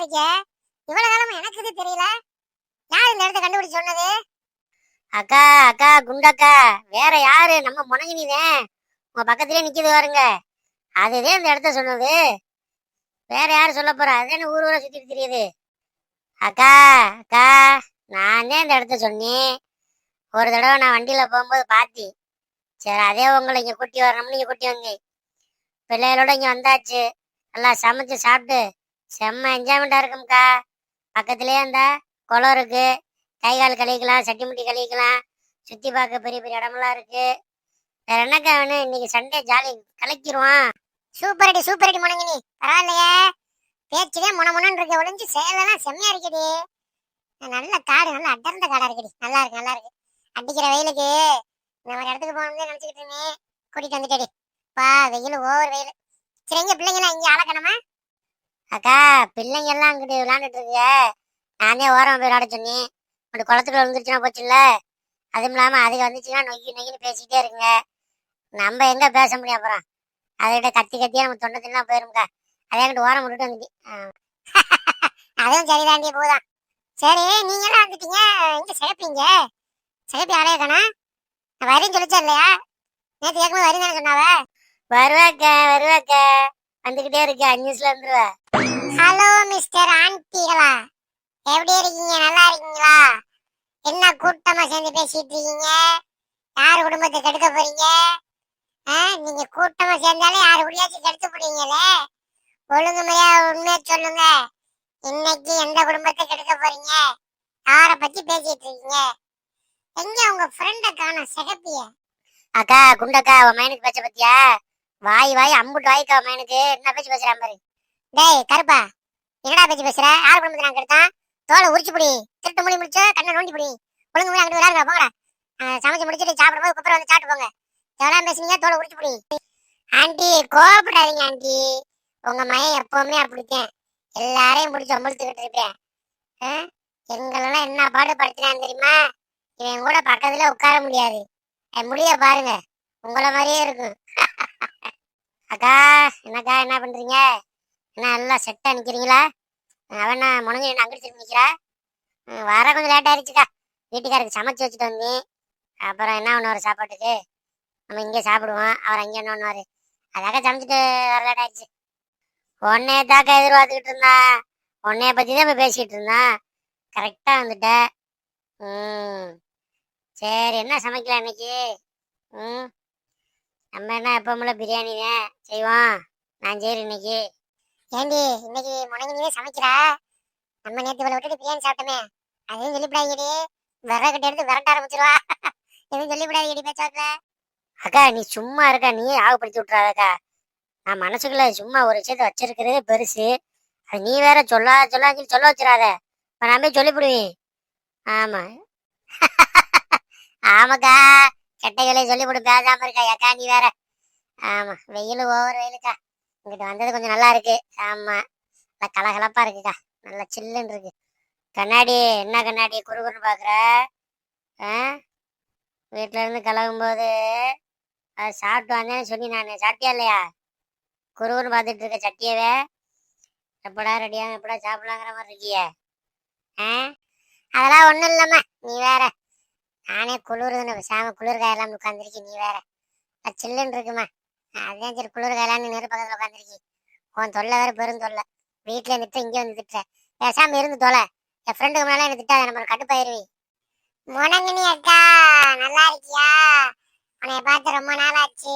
இருக்க இவ்வளவு காலமா எனக்கு இது தெரியல? யார் இந்த இடத்த கண்டுபிடிச்சு சொன்னது? அக்கா அக்கா குண்டக்கா வேற யாரு? நம்ம முனங்கினிதான் உங்க பக்கத்துலயே நிக்குது பாருங்க. அதுதான் இந்த இடத்த சொன்னது? வேற யாரு சொல்ல போறா? அதுதானே ஊர் ஊரை சுத்திட்டு தெரியுது? அக்கா அக்கா நானே இந்த இடத்த சொன்னேன். ஒரு தடவை நான் வண்டியில போகும்போது பாத்தி. சரி அதே உங்களை இங்க கூட்டி வரணும்னு இங்க கூட்டி வந்தேன். பிள்ளைகளோட இங்க வந்தாச்சு. நல்லா சமைச்சு சாப்பிட்டு செம்ம என்ஜாய்மெண்டா இருக்கும்க்கா. பக்கத்துலயே அந்த குளம் இருக்கு. கை கால் கழிக்கலாம் சட்டி முட்டி கழுவிக்கலாம். சுத்தி பார்க்க பெரிய பெரிய இடமெல்லாம் இருக்கு. வேற என்னக்கா வேணும்? இன்னைக்கு சண்டே ஜாலி கலக்கிடுவான் சூப்பர் அடி சூப்பர் அடி முனங்கினி. பரவாயில்லையே. பேச்சுதான் முன முனன்னு இருக்க ஒளிஞ்சு சேலெல்லாம் செம்மையா இருக்குடி. நல்ல காடு நல்ல அடர்ந்த காடா இருக்குடி. நல்லா இருக்கு நல்லா இருக்கு. அடிக்கிற வெயிலுக்கு இந்த ஒரு இடத்துக்கு போகணும்னு நினைச்சுக்கிட்டு இருந்தேன். கூட்டிட்டு வந்துட்டேடி. பா வெயில் ஓவர் வெயில். சரி எங்க பிள்ளைங்களாம் இங்க அழக்கணுமா அக்கா பிள்ளைங்க எல்லாம் அங்கிட்டு விளாண்டுட்டு இருக்கு நானே ஓரம் போய் விளாட சொன்னேன். அப்படி குளத்துக்குள்ள விழுந்துருச்சுன்னா போச்சுல்ல? அதுவும் இல்லாம அதுக்கு வந்துச்சுன்னா நொய்யி நொய்யின்னு பேசிக்கிட்டே இருக்குங்க. நம்ம எங்க பேச முடியும் அப்புறம்? அதுகிட்ட கத்தி கத்தியா நம்ம தொண்டை தின்னா போயிரும்க்கா. அதே கிட்ட ஓரம் விட்டுட்டு வந்துட்டு அதுவும் சரிதாண்டி போதான் சரி நீங்க எல்லாம் வந்துட்டீங்க? எங்க சிறப்பீங்க சிறப்பி யாரையா காணா வரேன்னு சொல்லிச்சா இல்லையா? நேற்று ஏற்கனவே வரேன்னு சொன்னாவ? வருவாக்க வருவாக்க. வந்துகிட்டே இருக்கு அஞ்சூஸ்ல இருந்துருவ ஹலோ மிஸ்டர் ஆண்டிகளா எப்படி இருக்கீங்க? நல்லா இருக்கீங்களா? என்ன கூட்டமா சேர்ந்து பேசிட்டு இருக்கீங்க? யார் குடும்பத்தை கெடுக்க போறீங்க? ஆ, நீங்க கூட்டமா சேர்ந்தாலே யாரு குடியாச்சும் கெடுத்து போறீங்களே ஒழுங்கு முறையா உண்மையை சொல்லுங்க. இன்னைக்கு எந்த குடும்பத்தை கெடுக்க போறீங்க? யார பத்தி பேசிட்டு இருக்கீங்க? எங்க உங்க ஃப்ரெண்ட காணோம் சிகப்பிய? அக்கா குண்டக்கா உன் மைனுக்கு பேச்ச பத்தியா? வாய் வாய் அம்புட்டு வாய்க்கா மைனுக்கு என்ன பேச்சு பேசுறான் பாரு. டேய் கருப்பா என்னடா பேச்சு பேசுற? யார் குடும்பத்தை நான் கெடுத்தான் தோலை உரிச்சு புடி திருட்டு முடி முடிச்சா கண்ணை நோண்டி புடி. ஒழுங்கு முறை அங்கிட்டு விளையாடுங்க போங்கடா. சமைச்சு முடிச்சுட்டு சாப்பிடும்போது குப்பரை வந்து சாப்பிட்டு போங்க. எவ்வளோ பேசுனீங்க? தோலை உரிச்சு புடி. ஆண்டி கோவப்படாதீங்க ஆண்டி. உங்க மகன் எப்பவுமே அப்படித்தான். எல்லாரையும் முடிச்சு அமுழ்த்துக்கிட்டு இருப்பேன் எங்களெல்லாம் என்ன பாடுபடுத்தினான் தெரியுமா? இவன் கூட பக்கத்துல உட்கார முடியாது. முடிய பாருங்க. உங்கள மாதிரியே இருக்கும். அக்கா என்னக்கா என்ன பண்றீங்க? என்ன எல்லாம் செட்டா நிக்கிறீங்களா? அவன் முனங்க என்ன அங்கிட்டு திரும்பி நிக்கிறா? வர கொஞ்சம் லேட் ஆயிடுச்சுக்கா வீட்டுக்காரருக்கு சமைச்சு வச்சுட்டு வந்தேன். அப்புறம் என்ன ஒன்று சாப்பாட்டுக்கு? நம்ம இங்கே சாப்பிடுவோம். அவர் அங்கே என்ன ஒன்று அதாக்கா சமைச்சிட்டு வர லேட் ஆயிடுச்சு உன்னே தாக்கா எதிர்பார்த்துக்கிட்டு இருந்தா. உன்னைய பற்றி தான் இப்போ பேசிக்கிட்டு இருந்தான் கரெக்டாக வந்துட்ட. ம். சரி என்ன சமைக்கலாம் இன்னைக்கு? ம். நம்ம என்ன எப்பவுமே பிரியாணி தான் செய்வோம்? நான் சரி இன்னைக்கு. ஏண்டி இன்னைக்கு முடங்கி சமைக்கிறா? நம்ம நேற்று இவளை விட்டுட்டு பிரியாணி சாப்பிட்டோமே. அதையும் சொல்லிவிடாதீடி விறகிட்ட எடுத்து விரட்ட ஆரம்பிச்சிருவா. எதுவும் சொல்லிவிடாதீடி பேச்சாட்ல அக்கா நீ சும்மா இருக்கா? நீயே ஆகப்படுத்தி விட்டுறாதக்கா நான் மனசுக்குள்ள சும்மா ஒரு விஷயத்த வச்சிருக்கிறதே பெருசு. அது நீ வேற சொல்லா சொல்லா சொல்லி சொல்ல வச்சிடாத. இப்போ நான் போய் சொல்லிவிடுவேன். ஆமா. ஆமாக்கா. கெட்டைகளை சொல்லிவிடு பேசாம இருக்கா? அக்கா நீ வேற. ஆமா வெயில் ஓவர் வெயிலுக்கா. இங்கிட்ட வந்தது கொஞ்சம் நல்லா இருக்கு. ஆமா நல்லா கலகலப்பா இருக்குக்கா. நல்லா சில்லுன்னு இருக்கு. கண்ணாடி என்ன கண்ணாடி? குறுகுறுன்னு பாக்குற. ஆ? வீட்டுல இருந்து கலகும் போது அது சாப்பிட்டு வந்தேன்னு சொல்லி நான். சாப்பிட்டியா இல்லையா? குறுகுறுன்னு பார்த்துட்டு இருக்க சட்டியவே. எப்படா ரெடியா எப்படா சாப்பிடலாங்கிற மாதிரி இருக்கியே. ஆ? அதெல்லாம் ஒண்ணும் இல்லம்மா. நீ வேற. நானே குளிருதுன்னு சாம குளிர் காயெல்லாம் உட்காந்துருக்கி நீ வேற. அது சில்லுன்னு இருக்குமா? அதான் சரி குளிர் காயலான்னு நெரு பக்கத்துல உட்காந்துருக்கி உன் தொல்லை வேற பெரும் தொல்லை. வீட்டுல நிறுத்த இங்கே வந்து திட்டுற பேசாமல் இருந்து தொலை. என் ஃப்ரெண்டுக்கு மேலே என்ன திட்டாத நம்ம கட்டுப்பாயிருவி முனங்கினி அக்கா நல்லா இருக்கியா? உன்னைய பார்த்து ரொம்ப நாள் ஆச்சு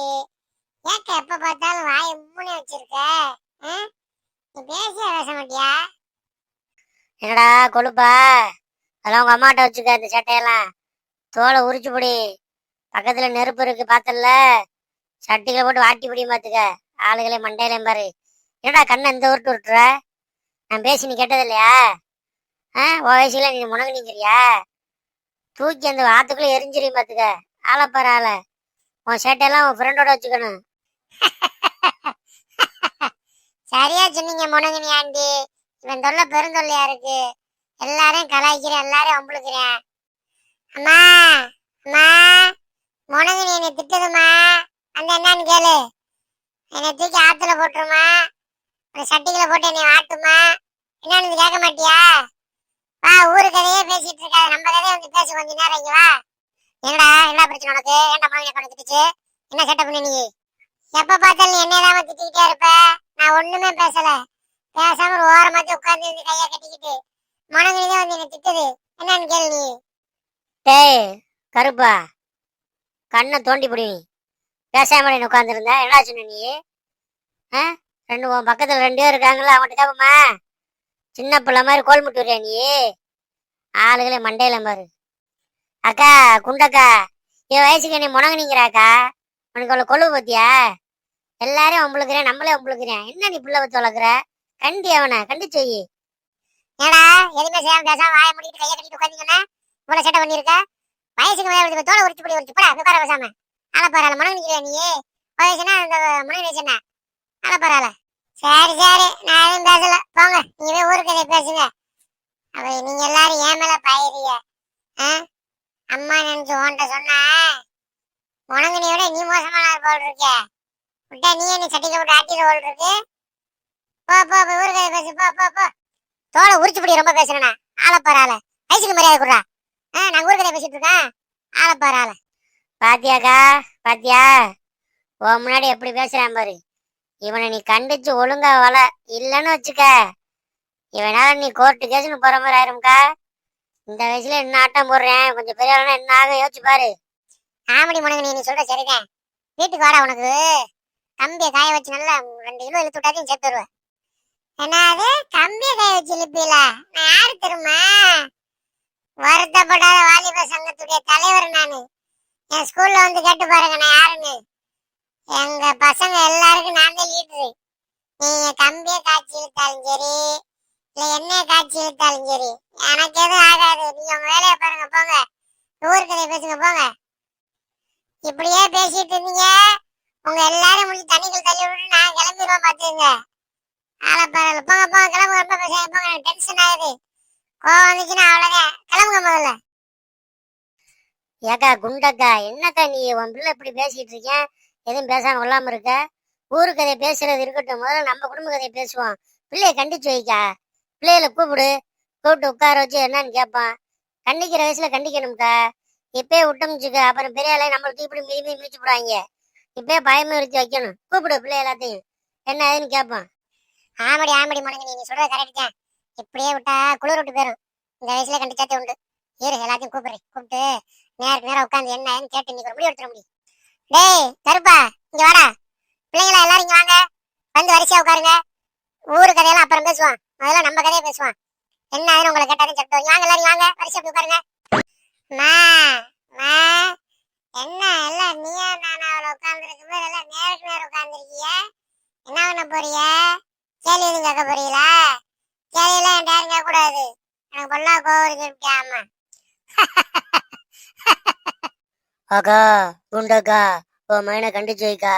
ஏக்க எப்போ பார்த்தாலும் வாயை மூணு வச்சிருக்க? நீ பேசிய பேச மாட்டியா? என்னடா கொழுப்பா? அதெல்லாம் உங்க அம்மாட்ட வச்சுக்க இந்த சட்டையெல்லாம். தோலை உரிச்சு பிடி. பக்கத்துல நெருப்பு இருக்கு பார்த்தல சட்டிகளை போட்டு வாட்டி பிடி பாத்துக்க. ஆளுகளே மண்டையிலையும் பாரு. என்னடா கண்ணை இந்த உருட்டு உருட்டுற? நான் பேசி நீ கேட்டது இல்லையா ஆ உன் வயசுல நீ முனகு நீங்கிறியா தூக்கி அந்த வாத்துக்குள்ள எரிஞ்சிரியும் பாத்துக்க. ஆளை பாரு ஆளை. உன் சேட்டையெல்லாம் உன் ஃப்ரெண்டோட வச்சுக்கணும். சரியா சொன்னீங்க முனங்கினி ஆண்டி. இவன் தொல்லை பெருந்தொல்லையா இருக்கு? எல்லாரையும் கலாய்க்கிறேன் எல்லாரையும் அம்பளுக்கிறேன் அம்மா அம்மா முனங்கினி என்னை திட்டதுமா அந்த என்னன்னு கேளு. என்னை தூக்கி ஆத்துல போட்டுருமா ஒரு சட்டிகளை போட்டு என்னை வாட்டுமா என்னன்னு கேட்க மாட்டியா? வா ஊரு கதையே பேசிட்டு இருக்காது. நம்ம கதையை வந்து பேச கொஞ்ச நேரம் இங்க வா. என்னடா என்ன பிரச்சனை உனக்கு? ஏன்டா மகன் கணக்கு திட்டுச்சு? என்ன செட்டப் பண்ண நீ? எப்ப பார்த்தாலும் என்னை தான் திட்டிக்கிட்டே இருப்ப? நான் ஒண்ணுமே பேசல. பேசாம ஒரு ஓரமாத்தி உட்கார்ந்து கையை கட்டிக்கிட்டு மனநிலையே வந்து என்னை திட்டுது. என்னன்னு கேளு நீ. டேய் கருப்பா. கண்ணை தோண்டி பிடிவி நீ. பேசாம நீ உட்காந்துருந்த என்ன சொன்ன நீ? ஆ? ரெண்டு உன் பக்கத்தில் ரெண்டு பேர் இருக்காங்களா அவங்கள்ட்ட கேப்பமா? சின்ன பிள்ளை மாதிரி கோல் முட்டுறியா நீ? ஆளுகளே மண்டையில பாரு. அக்கா குண்டக்கா. என் வயசுக்கு நீ முணங்கினீங்கிறாக்கா உனக்கு அவ்வளோ கொழுவு பத்தியா? எல்லாரையும் உம்பளுக்குறேன் நம்மளே உம்பளுக்குறேன் என்ன நீ பிள்ளை வச்சு வளர்க்குற? கண்டி அவனை? கண்டிச்சு செய்யி ஏடா எதுவுமே செய்யாம பேசாம வாய முடிக்கிட்டு கையை கட்டிட்டு உட்காந்தீங்கன்னா இவ்வளவு சேட்டை பண்ணிருக்க வயசுக்கு மேல தோலை உரிச்சு பிடி உரிச்சு போட உட்கார பேசாம ஆள பரவாயில்ல மனம் நிக்கிறியா நீ வயசுனா அந்த மனம் நினைச்சா என்ன? ஆள பரவாயில்ல சரி சரி நான் எதுவும் பேசல. போங்க நீங்க போய் ஊருக்கு கதை பேசுங்க. அப்ப நீங்க எல்லாரும் ஏன் மேல பயிரிய ஆ? அம்மா நினைச்சு உன்கிட்ட சொன்ன உனக்கு நீ விட நீ மோசமான போல் இருக்க. விட்டா நீ என்ன சட்டிக்க விட்டு ஆட்டிட போல் இருக்கு. போ போ போய் ஊருக்கு கதை பேசு போ போ போ. தோலை உரிச்சுப்படி ரொம்ப பேசுறேண்ணா ஆள பரவாயில்ல வயசுக்கு மரியாதை கொடுறா. ஆ நான் ஊருக்கு கதை பேசிட்டு இருக்கேன் ஆள பரவாயில்ல பாத்தியாக்கா பாத்தியா? உன் முன்னாடி எப்படி பேசுறான் பாரு. இவனை நீ கண்டிச்சு ஒழுங்கா வள இல்லைன்னு வச்சுக்க. இவனால நீ கோர்ட்டு கேஸ்னு போற மாதிரி ஆயிரும்க்கா. இந்த வயசுல என்ன ஆட்டம் போடுறேன்? கொஞ்சம் பெரிய ஆளுனா என்ன ஆக யோசிச்சு பாரு. ஆமடி முனங்க நீ சொல்ற சரிதான். வீட்டுக்கு வாடா உனக்கு. கம்பியை காய வச்சு நல்லா ரெண்டு கிலோ இழுத்து விட்டாதையும் சேர்த்து வருவேன். என்னது? கம்பியை காய வச்சு இழுப்பீல நான் யாரு தெரியுமா? வருத்தப்படாத வாலிப சங்கத்துடைய தலைவர் நானு. என் ஸ்கூல்ல வந்து கேட்டு பாருங்க நான் யாருன்னு. எங்க பசங்க எல்லாருக்கும் நான் தான் லீடரு நீங்க கம்பியை காட்சி இழுத்தாலும் சரி இல்ல என்னைய காட்சி இழுத்தாலும் சரி எனக்கு எதுவும் ஆகாது. நீங்க உங்க வேலையை பாருங்க போங்க. ஊர் பேசுங்க போங்க. இப்படியே பேசிட்டு இருந்தீங்க. உங்க எல்லாரும் முடிஞ்சு தண்ணிகள் தள்ளி விட்டு நான் கிளம்பிடுவோம் பாத்துங்க ஆள பரவாயில்ல போங்க போங்க கிளம்புங்க ரொம்ப பேசாத போங்க எனக்கு டென்ஷன் ஆகுது. கோவம் வந்துச்சுன்னா அவ்வளவுதான். கிளம்புங்க முதல்ல. ஏக்கா குண்டக்கா என்னக்கா நீ உன் பிள்ளை இப்படி பேசிட்டு இருக்கேன் எதுவும் பேசாம கொள்ளாம இருக்க? ஊரு கதையை பேசுறது இருக்கட்டும். முதல்ல நம்ம குடும்ப கதையை பேசுவோம். பிள்ளைய கண்டிச்சு வைக்கா. பிள்ளைகளை கூப்பிடு. கூப்பிட்டு உட்கார வச்சு என்னன்னு கேட்பான். கண்டிக்கிற வயசுல கண்டிக்கணும்க்கா. இப்பயே விட்டோம்ச்சுக்க அப்புறம் பெரிய ஆளை நம்மளுக்கு தூக்கி மீதி மிதி மிதிச்சு போடுவாங்க. இப்பயே பயமுறுத்தி வைக்கணும். கூப்பிடு பிள்ளை எல்லாத்தையும். என்ன ஏதுன்னு கேட்பான். ஆமடி ஆமடி முடங்க நீ சொல்றது கரெக்ட் தான். இப்படியே விட்டா குளிர் விட்டு போயிரும். இந்த வயசுல கண்டிச்சாத்தே உண்டு. இரு எல்லாத்தையும் கூப்பிடுறேன். கூப்பிட்டு நேருக்கு நேரம் உட்காந்து என்ன கேட்டு நீங்க ஒரு முடிவு எடுத்துட முடியும். டேய் கருப்பா இங்க வாடா. பிள்ளைங்களா எல்லாரும் இங்க வாங்க. வந்து வரிசையா உட்காருங்க. ஊரு கதையெல்லாம் அப்புறம் பேசுவான். அதெல்லாம் நம்ம கதையை பேசுவான். என்ன ஆகுன்னு உங்களை கேட்டாலும் சட்டம் வாங்க எல்லாரும் வாங்க. வரிசையா போய் உட்காருங்க. மா மா என்ன எல்லாம் நீயா நானா அவளை உட்கார்ந்துருக்கு போது எல்லாம் நேருக்கு நேரம் உட்கார்ந்துருக்கிய? என்ன பண்ண போறிய? கேள்வி எதுவும் கேட்க போறீங்களா? கேள்வியெல்லாம் என் யாரும் கேட்க கூடாது எனக்கு பொல்லா கோவம் இருக்கு ஆமா அக்கா குண்டக்கா உன் மகனை கண்டிச்சு வைக்கா.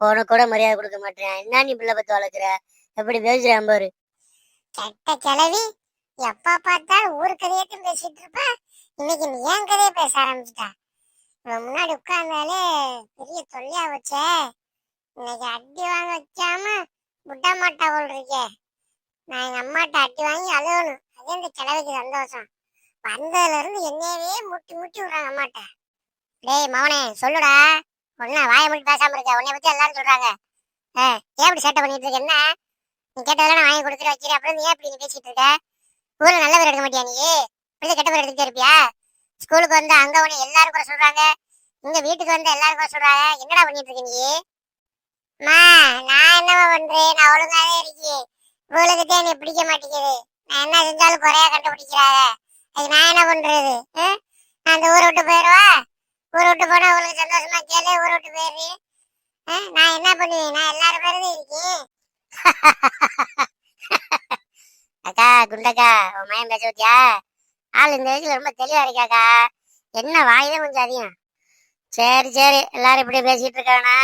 உனக்கு கூட மரியாதை கொடுக்க மாட்டேன். என்ன நீ பிள்ளை பத்து வளர்க்குற? எப்படி பேசுறேன் பாரு. கெட்ட கிளவி எப்ப பார்த்தாலும் ஊர் கதையத்தையும் பேசிட்டு இருப்ப. இன்னைக்கு நீ ஏன் கதையை பேச ஆரம்பிச்சிட்டா? இவன் முன்னாடி உட்கார்ந்தாலே பெரிய தொல்லையா வச்சே இன்னைக்கு அடி வாங்க வச்சாம விட மாட்டா போல் இருக்கே. நான் எங்க அம்மாட்ட அட்டி வாங்கி அழுகணும். அதே இந்த கிழவிக்கு சந்தோஷம். வந்ததுல இருந்து என்னையவே முட்டி முட்டி விடுறாங்க அம்மாட்ட. டேய் மவனே சொல்லுடா. ஒன்னா வாய முடி பேசாம இருக்க. உன்னை பத்தி எல்லாரும் சொல்றாங்க. ஏன் இப்படி சேட்டை பண்ணிட்டு இருக்க? என்ன? நீ கேட்டதெல்லாம் நான் வாங்கி கொடுத்துட்டு வைக்கிறேன். அப்புறம் நீ ஏன் இப்படி நீ பேசிட்டு இருக்க? ஊர்ல நல்ல பேர் எடுக்க மாட்டியா நீ? இப்படி கெட்ட பேர் எடுத்துட்டு இருப்பியா? ஸ்கூலுக்கு வந்து அங்க உன்னை எல்லாரும் கூட சொல்றாங்க. இங்க வீட்டுக்கு வந்து எல்லாரும் கூட சொல்றாங்க. என்னடா பண்ணிட்டு இருக்க நீ? நான் என்னவா பண்றேன்? நான் ஒழுங்காவே இருக்கேன். இவளுக்கு என்னை பிடிக்க மாட்டேங்குது. நான் என்ன செஞ்சாலும் குறையா கண்டுபிடிக்கிறாங்க. அதுக்கு நான் என்ன பண்றது? நான் அந்த ஊரை விட்டு போயிடுவா? ஊரை விட்டு போனா உங்களுக்கு சந்தோஷமா கேளு ஊரை விட்டு போயிடுறேன் நான் என்ன பண்ணுவேன்? நான் எல்லாரும் பேரும் இருக்கேன். அக்கா குண்டக்கா உன் மயம் பேச பத்தியா ஆள் இந்த வயசுல ரொம்ப தெளிவா இருக்காக்கா என்ன வாயுதான் கொஞ்சம் அதிகம். சரி சரி எல்லாரும் இப்படி பேசிட்டு இருக்கானா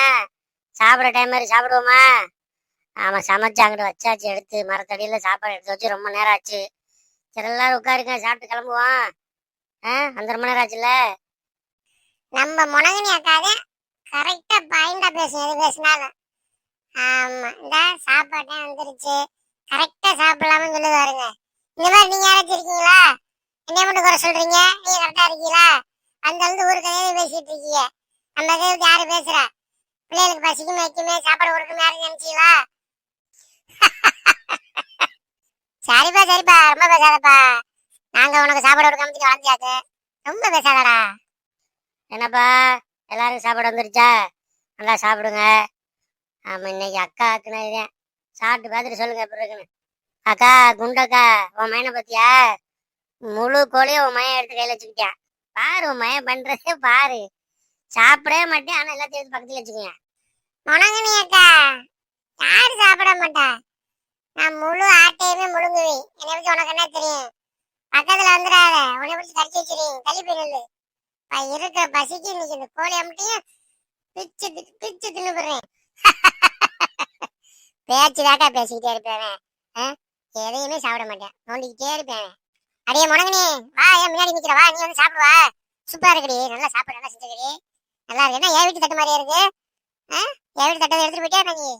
சாப்பிட டைம் மாதிரி சாப்பிடுவோமா? ஆமா சமைச்சு அங்கிட்டு வச்சாச்சு எடுத்து மரத்தடியில சாப்பாடு எடுத்து வச்சு ரொம்ப நேரம் ஆச்சு. சரி எல்லாரும் உட்காருங்க சாப்பிட்டு கிளம்புவோம். ஆ அந்த ரொம்ப நேரம் ஆச்சுல்ல நம்ம முனகனி அக்காவே கரெக்டா பாயிண்டா பேசும் எது பேசினாலும். ஆமா இந்த சாப்பாட்டே வந்துருச்சு. கரெக்டா சாப்பிடலாம்னு சொல்லி பாருங்க. இந்த மாதிரி நீங்க யாராச்சும் இருக்கீங்களா? என்ன மட்டும் குறை சொல்றீங்க? நீங்க கரெக்டா இருக்கீங்களா? அந்த வந்து ஒரு கதையை பேசிட்டு இருக்கீங்க. நம்ம கதைக்கு யாரு பேசுறா? பிள்ளைகளுக்கு பசிக்குமே வைக்குமே சாப்பாடு கொடுக்குமே யாரும் நினைச்சீங்களா? சரிப்பா சரிப்பா ரொம்ப பேசாதப்பா. நாங்க உனக்கு சாப்பாடு கொடுக்காம வளர்ந்தியாக்கு ரொம்ப பேசாதடா. என்னப்பா எல்லாரும் சாப்பாடு வந்துருச்சா? நல்லா சாப்பிடுங்க. ஆமா இன்னைக்கு அக்கா ஆக்குனது சாப்பிட்டு பார்த்துட்டு சொல்லுங்க எப்படி இருக்குன்னு. அக்கா குண்டக்கா உன் மயனை பத்தியா? முழு கோழியும் உன் மயன் எடுத்து கையில வச்சுக்கிட்டேன் பாரு உன் மயன் பண்றதே பாரு. சாப்பிடவே மாட்டேன் ஆனா எல்லாத்தையும் எடுத்து பக்கத்துல வச்சுக்கோங்க முனங்கனி அக்கா யாரு சாப்பிட மாட்டா? நான் முழு ஆட்டையுமே முழுங்குவேன். என்னை பத்தி உனக்கு என்ன தெரியும்? பக்கத்துல வந்துடாத. உன்னை பிடிச்சி கடிச்சு வச்சிருக்கீங்க. தள்ளி போயிடு இருக்கிற பசிக்கு இன்னைக்கு இந்த கோழி அமட்டியும் பிச்சு பிச்சு தின்னு பேச்சு தாக்கா பேசிக்கிட்டே இருப்பேன். ஆ? எதையுமே சாப்பிட மாட்டேன். நோண்டிக்கிட்டே இருப்பேன். அடியே முனங்கனே வா ஏன் முன்னாடி நிக்கிற வா நீ வந்து சாப்பிடுவா. சூப்பரா இருக்குடி. நல்லா சாப்பிடு நல்லா செஞ்சுக்கடி. நல்லா இருக்கு. என்ன என் வீட்டு தட்டு மாதிரியா இருக்கு? ஆ? என் வீட்டு தட்டை எடுத்துட்டு போயிட்டே நீ?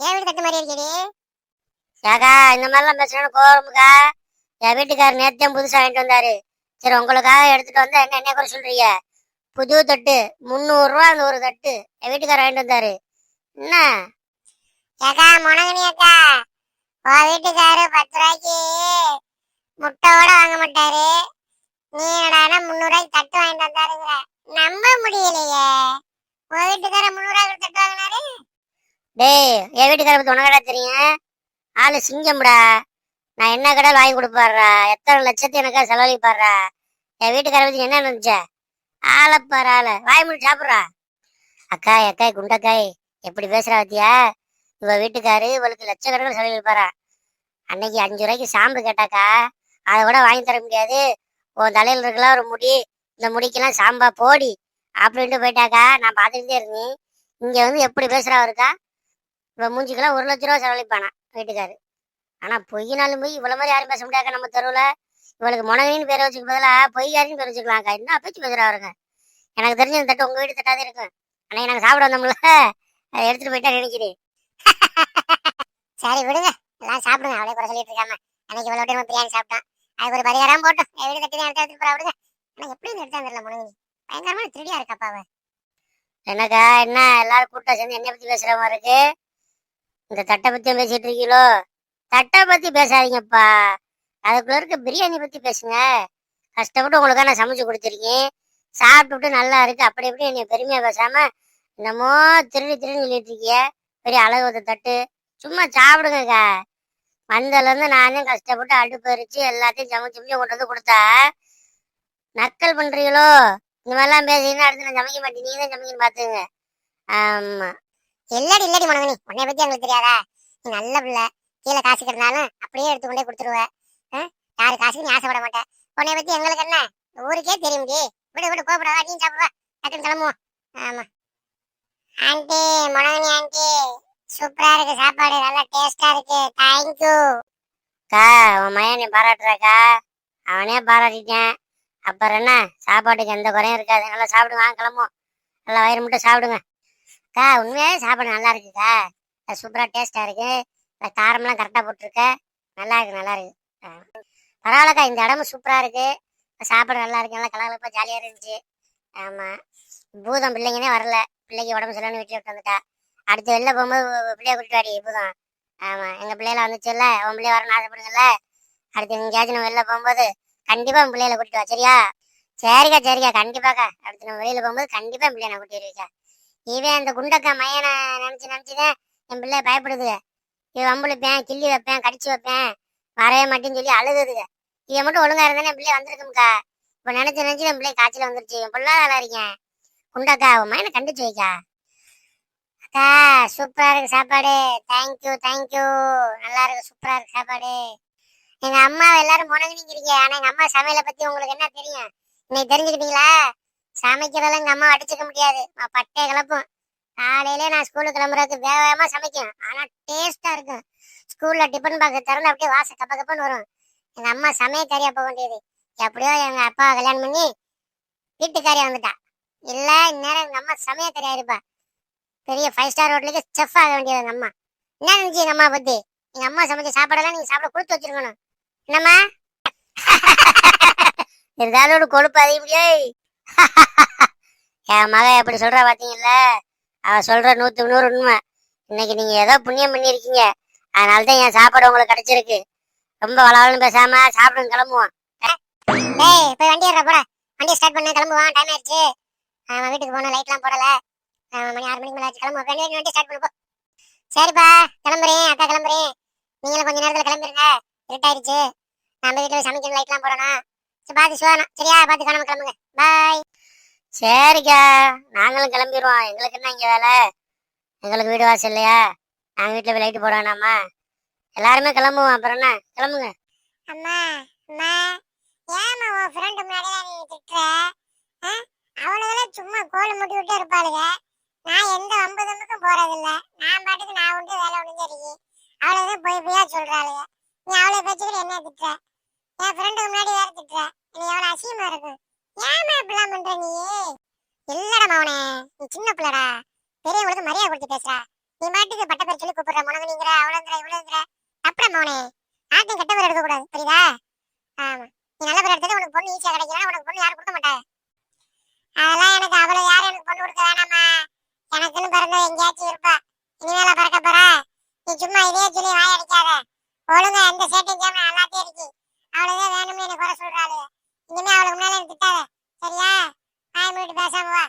என் வீட்டு தட்டு மாதிரியா இருக்கடி? ஏக்கா இந்த மாதிரிலாம் பேசணும் கோவமுக்கா. என் வீட்டுக்காரர் நேத்தையும் புதுசாக வாங்கிட்டு வந்தாரு. சரி உங்களுக்காக எடுத்துட்டு வந்தா என்ன என்ன குறை சொல்றீங்க? புது தட்டு முந்நூறுரூவா அந்த ஒரு தட்டு. என் வீட்டுக்காரர் வாங்கிட்டு வந்தாரு. என்ன? ஏக்கா முனங்கனி அக்கா. உன் வீட்டுக்காரு பத்து ரூபாய்க்கு முட்டையோட வாங்க மாட்டாரு. நீ என்னடா முந்நூறுரூவாய்க்கு தட்டு வாங்கிட்டு வந்தாருங்கிற. நம்ப முடியலையே. உன் வீட்டுக்காரர் முந்நூறு தட்டு வாங்கினாரு. டேய் என் வீட்டுக்காரர் பத்தி உனக்கடா தெரியும்? ஆளு சிங்கம்டா. நான் என்ன கடையில் வாங்கி கொடுப்பாடுறா? எத்தனை லட்சத்தை எனக்கா செலவழிப்பாடுறா? என் வீட்டுக்கார பத்தி என்ன நினைச்ச? ஆளப்பாரு ஆள. வாய் முடி சாப்பிட்றா. அக்கா அக்காய் குண்டக்காய் எப்படி பேசுறா பத்தியா? இவ வீட்டுக்காரு இவளுக்கு லட்சக்கணக்கில் செலவழிப்பாரா. அன்னைக்கு அஞ்சு ரூபாய்க்கு சாம்பு கேட்டாக்கா அதை கூட வாங்கி தர முடியாது. உன் தலையில் இருக்கலாம் ஒரு முடி இந்த முடிக்கெல்லாம் சாம்பா போடி அப்படின்ட்டு போயிட்டாக்கா நான் பார்த்துக்கிட்டே இருந்தேன். இங்கே வந்து எப்படி பேசுகிறா இருக்கா இவன் மூஞ்சிக்கெல்லாம் ஒரு லட்ச ரூபா செலவழிப்பானா? வீட்டுக்காரு. ஆனா பொய்யினாலும் போய் இவ்வளவு மாதிரி யாரும் பேச முடியாக்கா நம்ம தெருவுல. இவளுக்கு முனகின்னு பேரை வச்சுக்க பதிலா பொய்யாரின்னு பேர் வச்சுக்கலாம்க்கா. என்ன பேச்சு பேசுறா அவருங்க எனக்கு தெரிஞ்ச இந்த தட்டு உங்க வீட்டு தட்டாதே இருக்கும். ஆனா நாங்க சாப்பிட வந்தோம்ல அதை எடுத்துட்டு போயிட்டா நினைக்கிறேன். சரி விடுங்க. எல்லாம் சாப்பிடுங்க. அவளே குறை சொல்லிட்டு இருக்காம. அன்னைக்கு இவ்வளவு டைம் பிரியாணி சாப்பிட்டான் அதுக்கு ஒரு பரிகாரம் போட்டோம். என் வீடு தட்டி எடுத்து எடுத்துட்டு போறா விடுங்க. ஆனா எப்படி எடுத்தா தெரியல முனங்கி பயங்கரமான திருடியா இருக்காப்பா என்னக்கா என்ன? எல்லாரும் கூட்டம் சேர்ந்து என்ன பத்தி பேசுற மாதிரி இருக்கு. இந்த தட்டை பத்தியும் பேசிட்டு இருக்கீங்களோ? தட்டை பத்தி பேசாதீங்கப்பா. அதுக்குள்ள இருக்க பிரியாணி பத்தி பேசுங்க. கஷ்டப்பட்டு உங்களுக்காக நான் சமைச்சு கொடுத்துருக்கேன். சாப்பிட்டுட்டு நல்லா இருக்கு. அப்படி இப்படி என்னை பெருமையா பேசாம என்னமோ திருடி திருடி சொல்லிட்டு இருக்கிய. பெரிய அழகு ஒரு தட்டு. சும்மா சாப்பிடுங்கக்கா. வந்ததுலேருந்து இருந்து நானே கஷ்டப்பட்டு அடுப்பு எரிச்சு எல்லாத்தையும் சமைச்சு சமைச்சு கொண்டு வந்து கொடுத்தா நக்கல் பண்றீங்களோ? இந்த மாதிரிலாம் பேசிங்கன்னா அடுத்து நான் சமைக்க மாட்டேன். நீங்க தான் சமைக்கணும் பாத்துங்க ஆமா. இல்லடி இல்லடி மனவனி உன்னை பத்தி எங்களுக்கு தெரியாதா? நீ நல்ல பிள்ளை. கீழே காசு கிடந்தாலும் அப்படியே எடுத்து கொண்டே கொடுத்துருவ யாரு காசுக்கு நீ ஆசைப்பட மாட்டேன் உன்னை பத்தி எங்களுக்கு என்ன? ஊருக்கே தெரியும் டி விடு விடு கோபப்படாதா. நீ சாப்பிடுவா. டக்குன்னு கிளம்புவோம் ஆமா. ஆண்டி மனவனி ஆண்டி. சூப்பரா இருக்கு சாப்பாடு. நல்லா டேஸ்டா இருக்கு. தேங்க்யூ கா உன் மயனை பாராட்டுறக்கா அவனே பாராட்டிட்டேன். அப்புறம் என்ன? சாப்பாட்டுக்கு எந்த குறையும் இருக்காது. நல்லா சாப்பிடுங்க. வாங்க கிளம்புவோம். நல்லா வயிறு மட்டும் சாப்பிடுங்க. அக்கா உண்மையாவே சாப்பாடு நல்லா இருக்குக்கா அது சூப்பரா டேஸ்டா இருக்கு. காரம்லாம் கரெக்டாக போட்டிருக்க. நல்லா இருக்கு நல்லா இருக்கு. ஆ. பரவாயில்லக்கா இந்த இடமும் சூப்பராக இருக்குது சாப்பாடு நல்லா இருக்கு நல்லா கலகலப்பாக ஜாலியாக இருந்துச்சு. ஆமாம் பூதம் பிள்ளைங்கனே வரல. பிள்ளைக்கு உடம்பு சரியில்லைன்னு வீட்டில் விட்டு வந்துட்டா. அடுத்து வெளில போகும்போது பிள்ளைய கூட்டிட்டு வாடி பூதம். ஆமாம் எங்கள் பிள்ளைல வந்துச்சுல்ல உன் பிள்ளைய வரணும் ஆசைப்படுங்கல்ல அடுத்து எங்கேயாச்சும் நம்ம வெளில போகும்போது கண்டிப்பாக உன் பிள்ளைகளை கூட்டிட்டு வா சரியா? சரிக்கா சரிக்கா. கண்டிப்பாக்கா. அடுத்து நம்ம வெளியில் போகும்போது கண்டிப்பாக என் பிள்ளைய நான் கூட்டிட்டு இவன் அந்த குண்டக்கா மையனை நினச்சி நினச்சிதான் என் பிள்ளை பயப்படுது இவன் வம்புழுப்பேன் கிள்ளி வைப்பேன் கடிச்சு வைப்பேன் வரவே மாட்டேன்னு சொல்லி அழுகுதுங்க இவன் மட்டும் ஒழுங்கா இருந்தானே என் பிள்ளை வந்திருக்கும்க்கா. இப்போ நினச்சி நினச்சி என் பிள்ளை காய்ச்சல் வந்துருச்சு. என் பிள்ளை நல்லா இருக்கேன்? குண்டக்கா உன் மையனை கண்டிச்சு வைக்கா. அக்கா சூப்பரா இருக்கு சாப்பாடு. தேங்க்யூ தேங்க்யூ நல்லா இருக்கு சூப்பரா இருக்கு சாப்பாடு. எங்க அம்மா எல்லாரும் முணங்கிக்கிறீங்க ஆனா எங்கள் அம்மா சமையலை பத்தி உங்களுக்கு என்ன தெரியும்? இன்னைக்கு தெரிஞ்சுக்கிட்டீங்களா? சமைக்கிறதெல்லாம் எங்கள் அம்மா அடிச்சுக்க முடியாது. நான் பட்டே கிளப்பும் காலையிலே நான் ஸ்கூலுக்கு கிளம்புறதுக்கு வேக வேகமாக சமைக்கும். ஆனால் டேஸ்ட்டாக இருக்கும். ஸ்கூலில் டிஃபன் பாக்ஸ் திறந்து அப்படியே வாச கப்ப கப்பன்னு வரும். எங்கள் அம்மா சமையக்காரியா போக வேண்டியது. எப்படியோ எங்கள் அப்பா கல்யாணம் பண்ணி வீட்டுக்காரியாக வந்துட்டா. இல்லை இந்நேரம் எங்கள் அம்மா சமையக்காரியா இருப்பா பெரிய ஃபைவ் ஸ்டார் ஹோட்டலுக்கு செஃப் ஆக வேண்டியது எங்கள் அம்மா. என்ன நினச்சி எங்கள் அம்மா பற்றி எங்க அம்மா சமைச்ச சாப்பாடெல்லாம் நீங்கள் சாப்பிட கொடுத்து வச்சிருக்கணும். என்னம்மா? இருந்தாலும் ஒரு கொழுப்பு அதிகப்படியே என் மக எப்படி சொல்றா பாத்தீங்கல்ல? அவ சொல்ற நூத்துக்கு நூறு உண்மை. இன்னைக்கு நீங்க ஏதோ புண்ணியம் பண்ணிருக்கீங்க அதனால தான் என் சாப்பாடு உங்களுக்கு கிடைச்சிருக்கு. ரொம்ப வளவலன்னு பேசாம சாப்பிடுங்க கிளம்புவோம். டேய் போய் வண்டி ஏற போட. வண்டி ஸ்டார்ட் பண்ண கிளம்புவான் டைம் ஆயிடுச்சு. அவன் வீட்டுக்கு போனோம் லைட்லாம் போடல. மணி ஆறு மணிக்கு மேலே ஆச்சு. கிளம்புவோம். வண்டி வண்டி ஸ்டார்ட் பண்ணு போ. சரிப்பா கிளம்புறேன். அக்கா கிளம்புறேன். நீங்களும் கொஞ்ச நேரத்துல கிளம்பிருங்க. இருட்டாயிருச்சு நம்ம வீட்டில் சமைக்கணும் லைட்லாம் போடணும். சரி பார்த்து சுவானா சரியா பார்த்து கிளம்ப கிளம்புங்க. பாய் சரிக்கா. நாங்களும் கிளம்பிடுவோம். எங்களுக்கு என்ன இங்க வேலை? எங்களுக்கு வீடு வாசல் இல்லையா? நாங்க வீட்டுல போய் லைட் போட வேணாமா? எல்லாருமே கிளம்புவோம். அப்புறம் என்ன? கிளம்புங்க. அம்மா அம்மா ஏமா உன் ஃப்ரெண்டு முன்னாடி நீ திட்டுற? அவளுகளே சும்மா கோல் முட்டி விட்டு இருப்பாளுங்க. நான் எந்த வம்பு தம்புக்கும் போறதில்ல. நான் பாட்டுக்கு நான் உண்டு வேலை உண்டு சரி அவளுக்கு போய் போயா சொல்றாளுங்க. நீ அவளை பேச்சுக்கிட்டு என்ன திட்டுற? என் ஃப்ரெண்டுக்கு முன்னாடி வேற திட்டுற. நீ எவ்வளவு அசியமா இருக்கு? ஏமா இப்படிலாம் பண்ற நீ? இல்லடா மவனே நீ சின்ன பிள்ளடா. பெரியவங்களுக்கு மரியாதை கொடுத்து பேசுறா நீ மாட்டுக்கு பட்ட பேர் சொல்லி கூப்பிடுற முனங்கனிங்கிற அவ்வளோங்கிற இவ்வளோங்கிற அப்புறம் மவனே. ஆட்டும் கெட்ட பேர் எடுக்கக்கூடாது புரியுதா? ஆமா. நீ நல்ல பேர் எடுத்தது உனக்கு பொண்ணு ஈஸியாக கிடைக்கலாம் உனக்கு பொண்ணு யாரும் கொடுக்க மாட்டாங்க அதெல்லாம் எனக்கு அவ்வளோ யாரும் எனக்கு பொண்ணு கொடுக்க வேணாமா எனக்குன்னு பிறந்த எங்கேயாச்சும் இருப்பா. இனிமேல பிறக்க போற நீ சும்மா இதே சொல்லி வாய் அடிக்காத ஒழுங்கா எந்த சேட்டையும் செய்யாம எல்லாத்தையும் இருக்கு அவளையே வேணும்னு எனக்கு குறை சொல்றாளு இனிமே அவளுக்கு முன்னால எனக்கு திட்டாத. சரியா? ஆய் மூடிட்டு பேசாம வா.